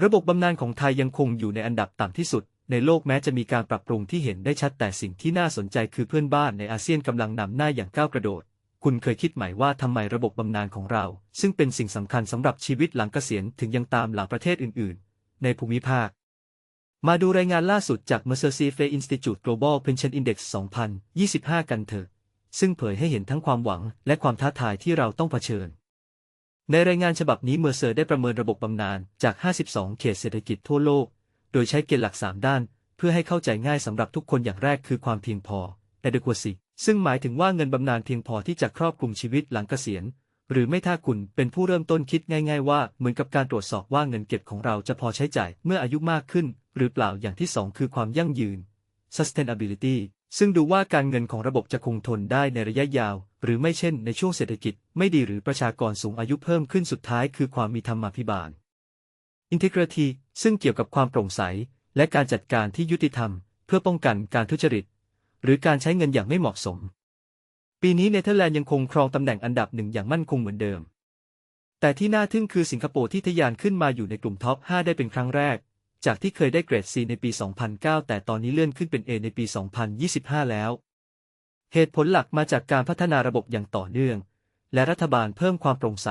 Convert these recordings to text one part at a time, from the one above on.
ระบบบำนาญของไทยยังคงอยู่ในอันดับต่ำที่สุด ในโลกแม้จะมีการปรับปรุงที่เห็นได้ชัดแต่สิ่งที่น่าสนใจคือเพื่อนบ้านในอาเซียนกำลังนำหน้าอย่างก้าวกระโดด คุณเคยคิดไหมว่าทำไมระบบบำนาญของเรา ซึ่งเป็นสิ่งสำคัญสำหรับชีวิตหลังเกษียณถึงยังตามหลังประเทศอื่น ๆ ในภูมิภาค มาดูรายงานล่าสุดจาก Mercer c f a Institute Global Pension Index 2025 กันเถอะซึ่งเผยให้เห็นทั้งความหวังและความท้าทายที่เราต้องเผชิญ ในรายงานฉบับนี้เมอร์เซอร์ได้ประเมินระบบบำนาญจาก 52 เขตเศรษฐกิจทั่วโลก โดยใช้เกณฑ์หลัก 3 ด้าน เพื่อให้เข้าใจง่ายสำหรับทุกคนอย่างแรกคือความเพียงพอ adequacy ซึ่งหมายถึงว่าเงินบำนาญเพียงพอที่จะครอบคลุมชีวิตหลังเกษียณ หรือไม่ถ้าคุณเป็นผู้เริ่มต้นคิดง่าย ๆ ว่าเหมือนกับการตรวจสอบว่าเงินเก็บของเราจะพอใช้จ่ายเมื่ออายุมากขึ้น หรือเปล่าอย่างที่ 2 คือความยั่งยืน sustainability ซึ่งดูว่าการเงินของระบบจะคงทนได้ในระยะยาว หรือไม่เช่นในช่วงเศรษฐกิจ ไม่ดีหรือประชากรสูงอายุเพิ่มขึ้นสุดท้ายคือความมีธรรมาภิบาล integrity ซึ่งเกี่ยวกับความโปร่งใส และการจัดการที่ยุติธรรม เพื่อป้องกันการทุจริต หรือการใช้เงินอย่างไม่เหมาะสม ปีนี้เนเธอร์แลนด์ยังคงครองตำแหน่งอันดับหนึ่งอย่างมั่นคงเหมือนเดิม แต่ที่น่าทึ่งคือสิงคโปร์ที่ทะยานขึ้นมาอยู่ในกลุ่มท็อป 5 ได้เป็นครั้งแรก จากที่เคยได้เกรด C ในปี 2009 แต่ตอนนี้เลื่อนขึ้นเป็น A ในปี 2025 แล้ว เหตุผลหลักมาจากการพัฒนาระบบอย่างต่อเนื่อง และรัฐบาลเพิ่มความโปร่งใส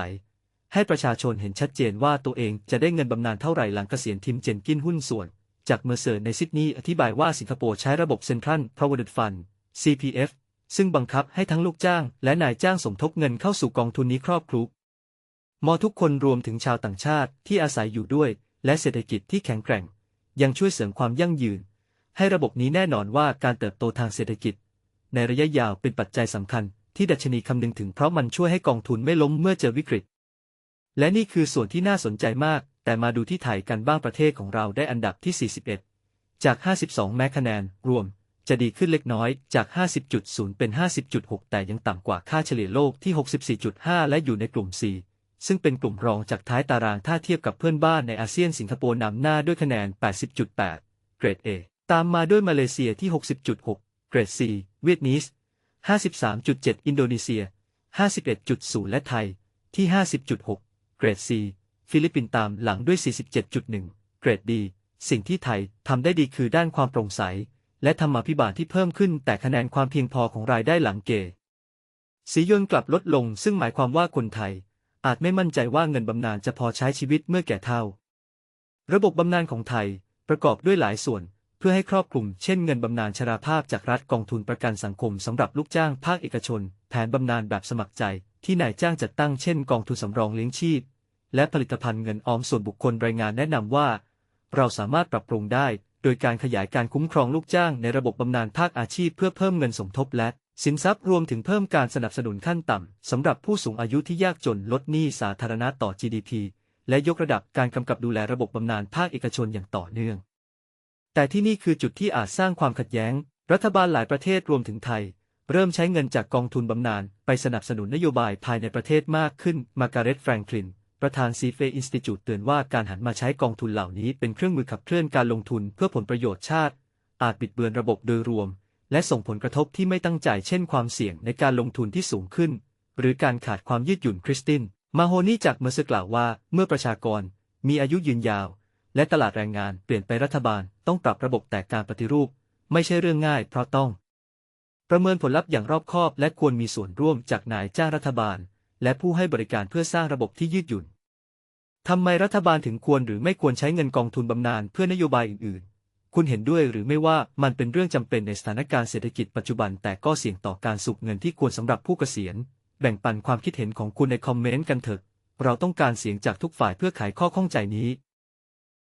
ให้ประชาชนเห็นชัดเจนว่าตัวเองจะได้เงินบำนาญเท่าไหร่หลังเกษียณทิมเจนกินหุ้นส่วน จากเมอร์เซอร์ในซิดนีย์อธิบายว่าสิงคโปร์ใช้ระบบ Central Provident Fund CPF ซึ่งบังคับให้ทั้งลูกจ้าง และนายจ้างสมทบเงินเข้าสู่กองทุนนี้ครอบคลุมมอทุกคนรวมถึงชาวต่างชาติที่อาศัยอยู่ด้วย และเศรษฐกิจที่แข็งแกร่ง ยังช่วยเสริมความยั่งยืน ให้ระบบนี้แน่นอนว่าการเติบโตทางเศรษฐกิจ ในระยะยาวเป็นปัจจัยสำคัญที่ดัชนีคำนึงถึงเพราะมันช่วยให้กองทุนไม่ล้มเมื่อเจอวิกฤต และนี่คือส่วนที่น่าสนใจมาก แต่มาดูที่ไทยกันบ้างประเทศของเราได้อันดับที่ 41 จาก 52 แม้คะแนน รวม จะดีขึ้นเล็กน้อยจาก 50.0 เป็น 50.6 แต่ยังต่ำกว่าค่าเฉลี่ยโลกที่ 64.5 และอยู่ในกลุ่ม C ซึ่งเป็นกลุ่มรองจากท้ายตารางถ้าเทียบกับเพื่อนบ้านในอาเซียนสิงคโปร์นำหน้าด้วยคะแนน 80.8 เกรด A ตามมาด้วยมาเลเซียที่ 60.6 เกรด C เวียดนาม53.7 อินโดนีเซีย 51.0 และไทย ที่ 50.6 เกรด C ฟิลิปปินส์ตามหลังด้วย 47.1 เกรด D สิ่งที่ไทยทำได้ดีคือด้านความโปร่งใส และธรรมาภิบาลที่เพิ่มขึ้น แต่คะแนนความเพียงพอของรายได้หลังเกสียนกลับลดลง ซึ่งหมายความว่าคนไทย อาจไม่มั่นใจว่าเงินบำนาญจะพอใช้ชีวิตเมื่อแก่เฒ่า ระบบบำนาญของไทยประกอบด้วยหลายส่วนเพื่อให้ครอบคลุม เช่นเงินบำนาญชราภาพจากรัฐกองทุนประกันสังคมสำหรับลูกจ้างภาคเอกชน แผนบำนาญแบบสมัครใจ ที่นายจ้างจัดตั้งเช่นกองทุนสำรองเลี้ยงชีพ และผลิตภัณฑ์เงินออมส่วนบุคคลรายงานแนะนำว่า เราสามารถปรับปรุงได้ โดยการขยายการคุ้มครองลูกจ้างในระบบบำนาญภาคอาชีพเพื่อเพิ่มเงินสมทบและสินทรัพย์รวมถึงเพิ่มการสนับสนุนขั้นต่ำสำหรับผู้สูงอายุที่ยากจนลดหนี้สาธารณะต่อ GDP และยกระดับการกำกับดูแลระบบบำนาญภาคเอกชนอย่างต่อเนื่อง แต่ที่นี่คือจุดที่อาจสร้างความขัดแย้ง รัฐบาลหลายประเทศรวมถึงไทย เริ่มใช้เงินจากกองทุนบำนาญไปสนับสนุนนโยบายภายในประเทศมากขึ้น มาการ์เร็ตแฟรงคลิน ประธานซีเฟอินสติจูตเตือนว่าการหันมาใช้กองทุนเหล่านี้เป็นเครื่องมือขับเคลื่อนการลงทุนเพื่อผลประโยชน์ชาติ อาจบิดเบือนระบบโดยรวม และส่งผลกระทบที่ไม่ตั้งใจเช่นความเสี่ยงในการลงทุนที่สูงขึ้น หรือการขาดความยืดหยุ่นคริสติน มาโฮนี่จากเมอร์ซกล่าวว่า เมื่อประชากรมีอายุยืนยาว และตลาดแรงงานเปลี่ยนไปรัฐบาลต้องปรับระบบแต่การปฏิรูป ไม่ใช่เรื่องง่ายเพราะต้อง ประเมินผลลัพธ์อย่างรอบคอบ และควรมีส่วนร่วมจากนายจ้างรัฐบาล และผู้ให้บริการเพื่อสร้างระบบที่ยืดหยุ่นทำไมรัฐบาลถึงควรหรือไม่ควรใช้เงินกองทุนบำนาญเพื่อนโยบายอื่น คุณเห็นด้วยหรือไม่ว่ามันเป็นเรื่องจำเป็นในสถานการณ์เศรษฐกิจปัจจุบัน แต่ก็เสี่ยงต่อการสูบเงินที่ควรสำหรับผู้เกษียณ แบ่งปันความคิดเห็นของคุณในคอมเมนต์กันเถอะ เราต้องการเสียงจากทุกฝ่ายเพื่อไขข้อข้องใจนี้